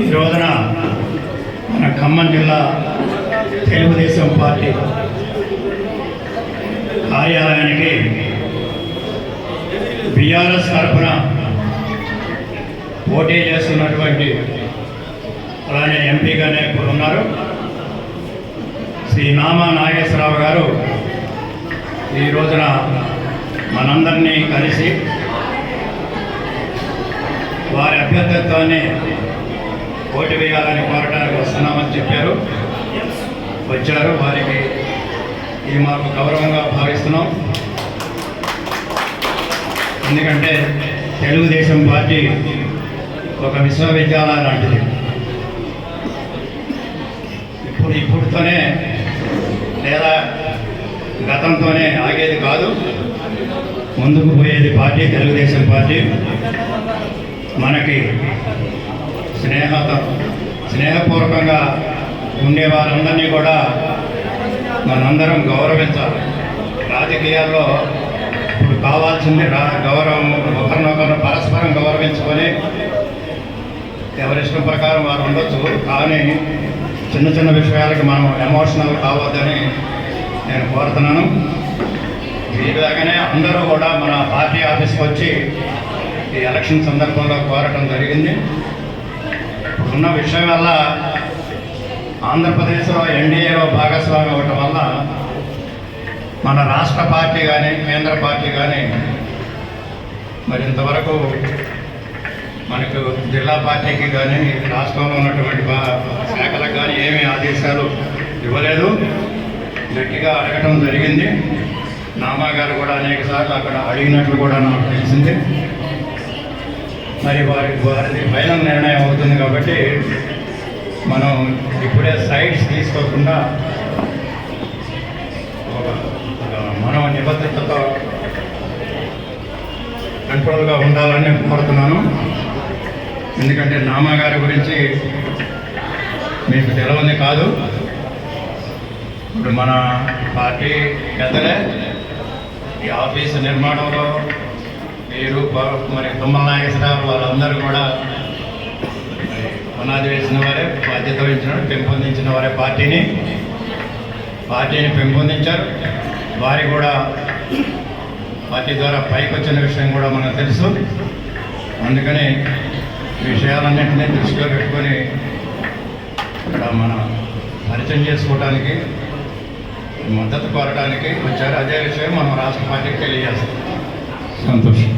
ఈ రోజున మన ఖమ్మం జిల్లా తెలుగుదేశం పార్టీ కార్యాలయానికి బీఆర్ఎస్ తరఫున పోటీ చేస్తున్నటువంటి అలానే ఎంపీగానే ఇప్పుడు ఉన్నారు. శ్రీ నామా నాగేశ్వరరావు గారు ఈ రోజున మనందరినీ కలిసి వారి అభ్యర్థిత్వాన్ని ఓటు వేయాలని కోరటానికి వస్తున్నామని చెప్పారు. వచ్చారు. వారికి ఇది మాకు గౌరవంగా భావిస్తున్నాం. ఎందుకంటే తెలుగుదేశం పార్టీ ఒక విశ్వవిద్యాలయం లాంటిది. ఇప్పుడు ఇప్పుడుతోనే లేదా గతంతోనే ఆగేది కాదు. ముందుకు పోయేది పార్టీ తెలుగుదేశం పార్టీ. మనకి స్నేహత స్నేహపూర్వకంగా ఉండే వారందరినీ కూడా మనందరం గౌరవించాలి. రాజకీయాల్లో ఇప్పుడు కావాల్సింది రా గౌరవం ఒకరినొకరు పరస్పరం గౌరవించుకొని ఎవరిష్టం ప్రకారం వారు ఉండొచ్చు. కానీ చిన్న చిన్న విషయాలకి మనం ఎమోషనల్ కావద్దని నేను కోరుతున్నాను. ఇలాగనే అందరూ కూడా మన పార్టీ ఆఫీస్కి వచ్చి ఈ ఎలక్షన్ సందర్భంలో కోరటం జరిగింది. ఉన్న విషయం వల్ల ఆంధ్రప్రదేశ్లో ఎన్డీఏలో భాగస్వామి అవ్వటం వల్ల మన రాష్ట్ర పార్టీ కానీ కేంద్ర పార్టీ కానీ మరి ఇంతవరకు మనకు జిల్లా పార్టీకి కానీ రాష్ట్రంలో ఉన్నటువంటి శాఖలకు కానీ ఏమీ ఆదేశాలు ఇవ్వలేదు. గట్టిగా అడగటం జరిగింది. నామా గారు కూడా అనేక సార్లు అక్కడ అడిగినట్లు కూడా నాకు తెలిసింది. మరి వారి వారిది ఫైనల్ నిర్ణయం అవుతుంది కాబట్టి మనం ఇప్పుడే సైడ్స్ తీసుకోకుండా ఒక మనం నిబద్ధతతో కంట్రోల్గా ఉండాలని కోరుతున్నాను. ఎందుకంటే నామాగారి గురించి మీకు తెలవంది కాదు. ఇప్పుడు మన పార్టీ పెద్దలే ఈ ఆఫీసు నిర్మాణంలో మీరు మరి తుమ్మల నాగేశ్వరరావు వాళ్ళందరూ కూడా పునాది వేసిన వారే బాధ్యత వహించిన పెంపొందించిన వారే పార్టీని. పార్టీని పెంపొందించారు. వారి కూడా పార్టీ ద్వారా పైకి వచ్చిన విషయం కూడా మనకు తెలుసు. అందుకని విషయాలన్నింటినీ దృష్టిలో పెట్టుకొని ఇక్కడ మన పరిచయం చేసుకోవడానికి మద్దతు కోరడానికి వచ్చారు. అదే విషయం మనం రాష్ట్ర పార్టీకి తెలియజేస్తాం. సంతోషం.